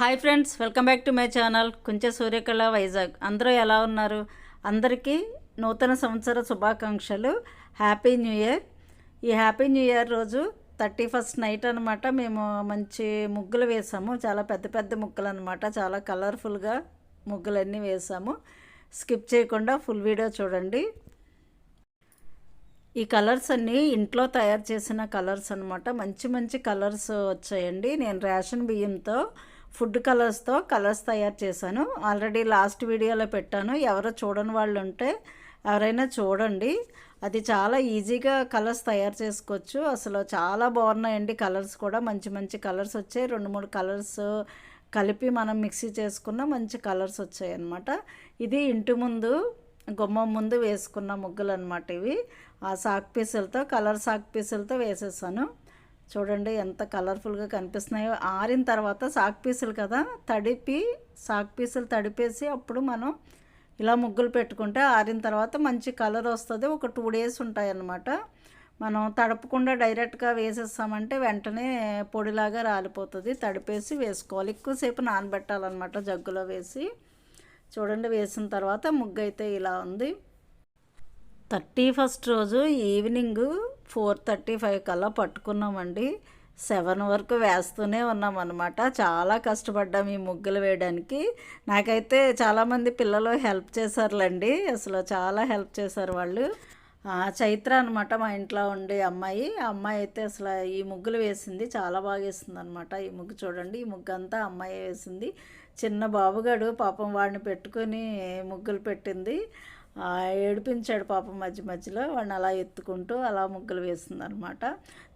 Hi friends welcome back to my channel కొంచెం సూర్యకళ వైజాగ్. అందరూ ఎలా ఉన్నారు? అందరికీ నూతన సంవత్సర శుభాకాంక్షలు. Happy new year. ఈ హ్యాపీ న్యూ ఇయర్ రోజు థర్టీ ఫస్ట్ నైట్ అనమాట మేము మంచి ముగ్గులు వేసాము. చాలా పెద్ద పెద్ద ముగ్గులు అనమాట చాలా కలర్ఫుల్గా ముగ్గులన్నీ వేసాము. స్కిప్ చేయకుండా ఫుల్ వీడియో చూడండి. ఈ కలర్స్ అన్నీ ఇంట్లో తయారు చేసిన కలర్స్ అనమాట మంచి మంచి కలర్స్ వచ్చాయండి. నేను రేషన్ బియ్యంతో ఫుడ్ కలర్స్తో కలర్స్ తయారు చేశాను. ఆల్రెడీ లాస్ట్ వీడియోలో పెట్టాను. ఎవరో చూడని వాళ్ళు ఉంటే ఎవరైనా చూడండి. అది చాలా ఈజీగా కలర్స్ తయారు చేసుకోవచ్చు. అసలు చాలా బాగున్నాయండి కలర్స్ కూడా. మంచి మంచి కలర్స్ వచ్చాయి. రెండు మూడు కలర్స్ కలిపి మనం మిక్సీ చేసుకున్న మంచి కలర్స్ వచ్చాయి అన్నమాట. ఇది ఇంటి ముందు గుమ్మం ముందు వేసుకున్న ముగ్గులు అనమాట ఇవి. ఆ సాక్ పీసులతో కలర్ సాక్ పీసులతో వేసేసాను. చూడండి ఎంత కలర్ఫుల్గా కనిపిస్తున్నాయో. ఆరిన తర్వాత సాక్ పీసులు కదా తడిపి సాక్ పీసులు తడిపేసి అప్పుడు మనం ఇలా ముగ్గులు పెట్టుకుంటే ఆరిన తర్వాత మంచి కలర్ వస్తుంది. ఒక టూ డేస్ ఉంటాయి అన్నమాట మనం తడపకుండా డైరెక్ట్గా వేసేస్తామంటే వెంటనే పొడిలాగా రాలిపోతుంది. తడిపేసి వేసుకోవాలి. ఎక్కువసేపు నానబెట్టాలన్నమాట జగ్గులో వేసి. చూడండి వేసిన తర్వాత ముగ్గు అయితే ఇలా ఉంది. థర్టీ ఫస్ట్ రోజు ఈవినింగ్ ఫోర్ థర్టీ ఫైవ్ కల్లా పట్టుకున్నామండి. సెవెన్ వరకు వేస్తూనే ఉన్నాం అనమాట చాలా కష్టపడ్డాం ఈ ముగ్గులు వేయడానికి. నాకైతే చాలామంది పిల్లలు హెల్ప్ చేశారులేండి. అసలు చాలా హెల్ప్ చేశారు వాళ్ళు. చైత్ర అనమాట మా ఇంట్లో ఉండే అమ్మాయి. ఆ అమ్మాయి అయితే అసలు ఈ ముగ్గులు వేసింది. చాలా బాగా వేసింది అనమాట ఈ ముగ్గు చూడండి ఈ ముగ్గు అంతా అమ్మాయి వేసింది. చిన్న బాబుగాడు పాపం వాడిని పెట్టుకొని ముగ్గులు పెట్టింది. ఏడిపించాడు పాపం మధ్య మధ్యలో. వాడిని అలా ఎత్తుకుంటూ అలా ముగ్గులు వేసింది అనమాట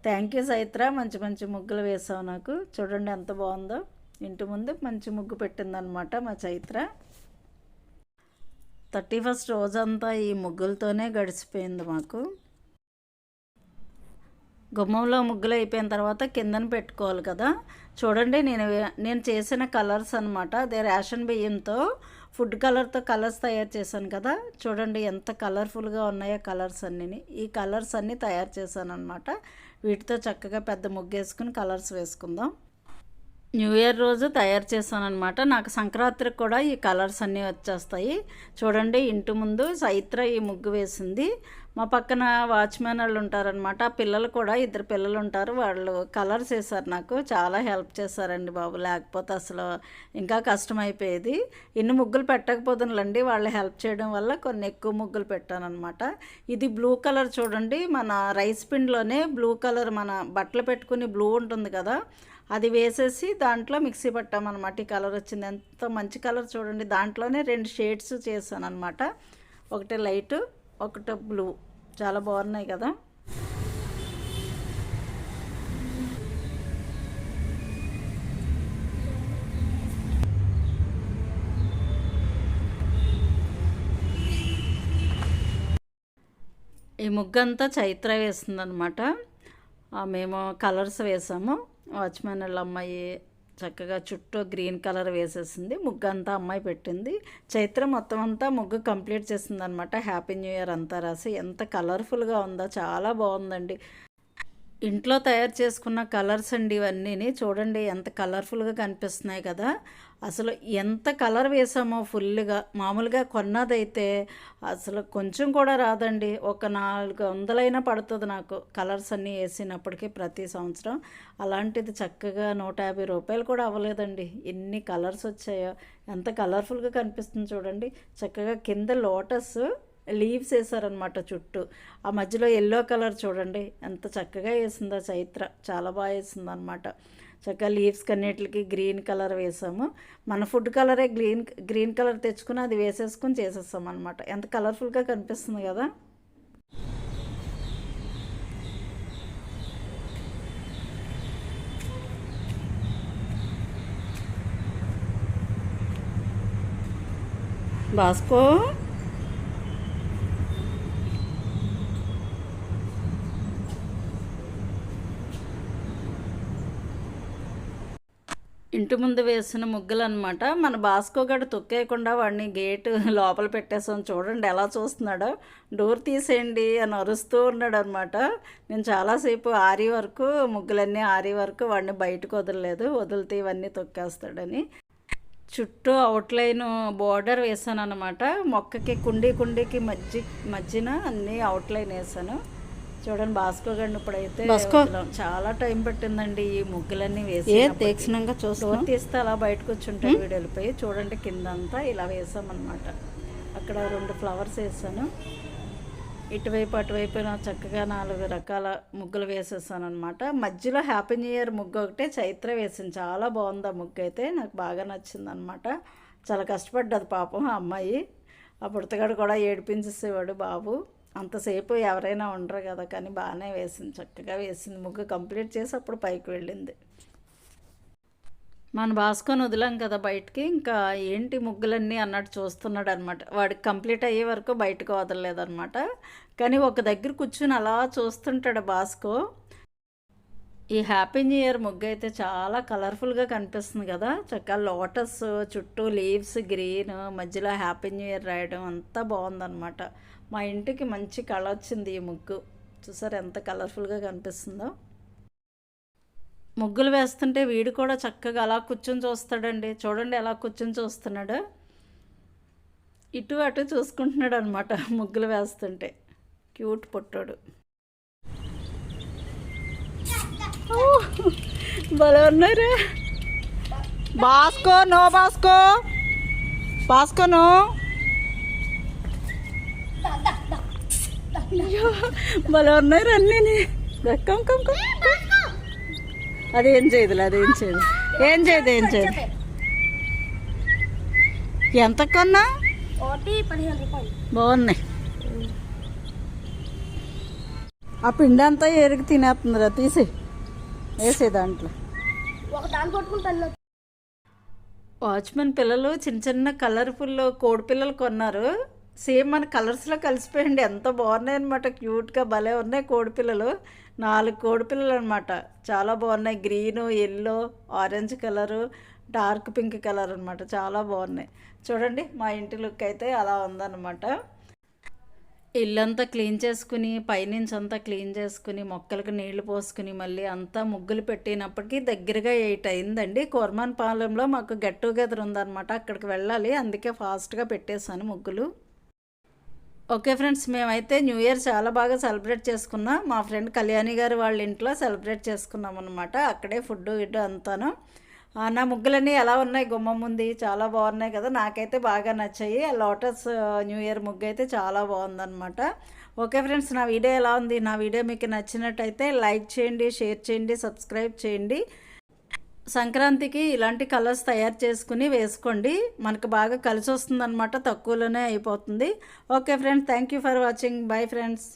థ్యాంక్ యూ సైత్ర మంచి మంచి ముగ్గులు వేసావు నాకు. చూడండి ఎంత బాగుందో. ఇంటి ముందు మంచి ముగ్గు పెట్టిందనమాట మా చైత్ర. థర్టీ ఫస్ట్ రోజంతా ఈ ముగ్గులతోనే గడిచిపోయింది మాకు. గుమ్మంలో ముగ్గులు అయిపోయిన తర్వాత కిందన పెట్టుకోవాలి కదా. చూడండి నేను నేను చేసిన కలర్స్ అనమాట అదే రేషన్ బియ్యంతో ఫుడ్ కలర్తో కలర్స్ తయారు చేశాను కదా. చూడండి ఎంత కలర్ఫుల్గా ఉన్నాయో కలర్స్ అన్నీ ఈ కలర్స్ అన్నీ తయారు చేశాను అనమాట వీటితో చక్కగా పెద్ద ముగ్గేసుకుని కలర్స్ వేసుకుందాం. న్యూ ఇయర్ రోజు తయారు చేశాను అనమాట నాకు సంక్రాంతికి కూడా ఈ కలర్స్ అన్నీ వచ్చేస్తాయి. చూడండి ఇంటి ముందు సైత్ర ఈ ముగ్గు వేసింది. మా పక్కన వాచ్మెన్ వాళ్ళు ఉంటారనమాట ఆ పిల్లలు కూడా ఇద్దరు పిల్లలు ఉంటారు. వాళ్ళు కలర్స్ వేశారు నాకు. చాలా హెల్ప్ చేశారండి బాబు. లేకపోతే అసలు ఇంకా కష్టమైపోయేది. ఇన్ని ముగ్గులు పెట్టకపోతుందండి వాళ్ళు హెల్ప్ చేయడం వల్ల కొన్ని ఎక్కువ ముగ్గులు పెట్టానమాట ఇది బ్లూ కలర్ చూడండి. మన రైస్ పిండిలోనే బ్లూ కలర్ మన బట్టలు పెట్టుకుని బ్లూ ఉంటుంది కదా అది వేసేసి దాంట్లో మిక్సీ పట్టామన్నమాట. ఈ కలర్ వచ్చింది. ఎంత మంచి కలర్ చూడండి. దాంట్లోనే రెండు షేడ్స్ చేశాను అనమాట ఒకటి లైట్ ఒకటి బ్లూ. చాలా బాగున్నాయి కదా. ఈ ముగ్గంతా చైత్ర వేస్తుందనమాట మేము కలర్స్ వేసాము. వాచ్మెన్ వాళ్ళ అమ్మాయి చక్కగా చుట్టూ గ్రీన్ కలర్ వేసేసింది. ముగ్గు అంతా అమ్మాయి పెట్టింది. చైత్ర మొత్తం అంతా ముగ్గు కంప్లీట్ చేసింది అనమాట హ్యాపీ న్యూ ఇయర్ అంతా రాసి ఎంత కలర్ఫుల్గా ఉందో చాలా బాగుందండి. ఇంట్లో తయారు చేసుకున్న కలర్స్ అండి ఇవన్నీ చూడండి ఎంత కలర్ఫుల్గా కనిపిస్తున్నాయి కదా. అసలు ఎంత కలర్ వేసామో ఫుల్గా మామూలుగా కొన్నదైతే అసలు కొంచెం కూడా రాదండి. ఒక నాలుగు వందలైనా పడుతుంది నాకు కలర్స్ అన్నీ వేసినప్పటికీ ప్రతి సంవత్సరం. అలాంటిది చక్కగా నూట యాభై రూపాయలు కూడా అవ్వలేదండి. ఎన్ని కలర్స్ వచ్చాయో ఎంత కలర్ఫుల్గా కనిపిస్తుంది చూడండి. చక్కగా కింద లోటస్ లీవ్స్ వేసారనమాట చుట్టూ. ఆ మధ్యలో ఎల్లో కలర్ చూడండి ఎంత చక్కగా వేసిందో చైత్ర చాలా బాగా వేసింది అనమాట చక్కగా లీవ్స్ కన్నిటికి గ్రీన్ కలర్ వేసాము. మన ఫుడ్ కలరే గ్రీన్ గ్రీన్ కలర్ తెచ్చుకుని అది వేసేసుకుని చేసేస్తాం అనమాట ఎంత కలర్ఫుల్గా కనిపిస్తుంది కదా. బాస్కో. ఇంటి ముందు వేసిన ముగ్గులు అనమాట మన బాస్కో గడు తొక్కేయకుండా వాడిని గేటు లోపల పెట్టేసాం చూడండి ఎలా చూస్తున్నాడో. డోర్ తీసేయండి అని అరుస్తూ ఉన్నాడు అనమాట నేను చాలాసేపు ఆరి వరకు ముగ్గులన్నీ ఆరి వరకు వాడిని బయటకు వదలలేదు. వదిలితే ఇవన్నీ తొక్కేస్తాడని. చుట్టూ అవుట్లైన్ బోర్డర్ వేసాను అనమాట మొక్కకి కుండీ కుండీకి మధ్య మధ్యన అన్నీ అవుట్లైన్ వేసాను చూడండి బాస్కో గండి ఇప్పుడైతే. చాలా టైం పట్టిందండి ఈ ముగ్గులన్నీ వేసి తీక్షణంగా చూస్తాం తీస్తే అలా బయటకు వచ్చుంటాయి వీడు వెళ్ళిపోయి చూడండి కిందంతా ఇలా వేసామన్నమాట. అక్కడ రెండు ఫ్లవర్స్ వేసాను. ఇటువైపు అటువైపు చక్కగా నాలుగు రకాల ముగ్గులు వేసేసాను అనమాట మధ్యలో హ్యాపీ న్యూ ఇయర్ ముగ్గు ఒకటే చైత్ర వేసింది. చాలా బాగుంది ఆ ముగ్గు అయితే. నాకు బాగా నచ్చింది అనమాట చాలా కష్టపడ్డది పాపం ఆ అమ్మాయి. ఆ పుడతగాడు కూడా ఏడిపించేసేవాడు బాబు. అంతసేపు ఎవరైనా ఉండరు కదా కానీ బాగానే వేసింది చక్కగా వేసింది. ముగ్గు కంప్లీట్ చేసి అప్పుడు పైకి వెళ్ళింది. మన బాసుకొని వదిలాం కదా బయటికి ఇంకా ఏంటి ముగ్గులన్నీ అన్నట్టు చూస్తున్నాడు అనమాట వాడికి కంప్లీట్ అయ్యే వరకు బయటకు వదలలేదన్నమాట. కానీ ఒక దగ్గర కూర్చుని అలా చూస్తుంటాడు బాస్కో ఈ హ్యాపీ న్యూ ఇయర్ ముగ్గు అయితే చాలా కలర్ఫుల్గా కనిపిస్తుంది కదా. చక్కగా లోటస్ చుట్టూ లీవ్స్ గ్రీన్ మధ్యలో హ్యాపీ న్యూ ఇయర్ రాయడం అంతా బాగుందన్నమాట. మా ఇంటికి మంచి కళ వచ్చింది ఈ ముగ్గు. చూసారు ఎంత కలర్ఫుల్గా కనిపిస్తుందో. ముగ్గులు వేస్తుంటే వీడు కూడా చక్కగా అలా కూర్చొని చూస్తాడండి. చూడండి ఎలా కూర్చొని చూస్తున్నాడు. ఇటు అటు చూసుకుంటున్నాడు అనమాట ముగ్గులు వేస్తుంటే. క్యూట్ పుట్టాడు. భలే ఉన్నారా Bosco no Bosco Bosco no. అయ్యో, భలే ఉన్నారు అన్నీ. Come come come. అదేం చేయదులే అదేం చేయదు. ఏం చేయదు ఏం చేయదు. ఎంత కొన్నా బాగున్నాయి. ఆ పిండి అంతా ఎరిగి తినేస్తుందిరా తీసి వేసే దాంట్లో. ఒక వాచ్మెన్ పిల్లలు చిన్న చిన్న కలర్ఫుల్ కోడి పిల్లలు కొన్నారు. సేమ్ మన కలర్స్లో కలిసిపోయండి ఎంత బాగున్నాయి అనమాట క్యూట్గా భలే ఉన్నాయి కోడి పిల్లలు. నాలుగు కోడి పిల్లలు అనమాట చాలా బాగున్నాయి. Green yellow orange colour dark pink colour అనమాట చాలా బాగున్నాయి. చూడండి మా ఇంటి లుక్ అయితే అలా ఉందన్నమాట. ఇల్లంతా క్లీన్ చేసుకుని పైనుంచి అంతా క్లీన్ చేసుకుని మొక్కలకు నీళ్ళు పోసుకుని మళ్ళీ అంతా ముగ్గులు పెట్టినప్పటికీ దగ్గరగా ఎయిట్ అయిందండి. కోర్మాన్ పాలెంలో మాకు గెట్ టుగెదర్ ఉందన్నమాట. అక్కడికి వెళ్ళాలి. అందుకే ఫాస్ట్గా పెట్టేశాను ముగ్గులు. ఓకే ఫ్రెండ్స్ మేమైతే న్యూ ఇయర్ చాలా బాగా సెలబ్రేట్ చేసుకున్నాం. మా ఫ్రెండ్ కళ్యాణి గారు వాళ్ళ ఇంట్లో సెలబ్రేట్ చేసుకున్నాం అనమాట అక్కడే ఫుడ్ ఇడ్డు అంతాను. నా ముగ్గులన్నీ ఎలా ఉన్నాయి? గుమ్మం ఉంది చాలా బాగున్నాయి కదా. నాకైతే బాగా నచ్చాయి. లోటస్ న్యూ ఇయర్ ముగ్గు అయితే చాలా బాగుందనమాట ఓకే ఫ్రెండ్స్ నా వీడియో ఎలా ఉంది? నా వీడియో మీకు నచ్చినట్టయితే లైక్ చేయండి షేర్ చేయండి సబ్స్క్రైబ్ చేయండి. సంక్రాంతికి ఇలాంటి కలర్స్ తయారు చేసుకుని వేసుకోండి. మనకు బాగా కలిసి వస్తుందన్నమాట తక్కువలోనే అయిపోతుంది. Okay friends thank you for watching. Bye friends.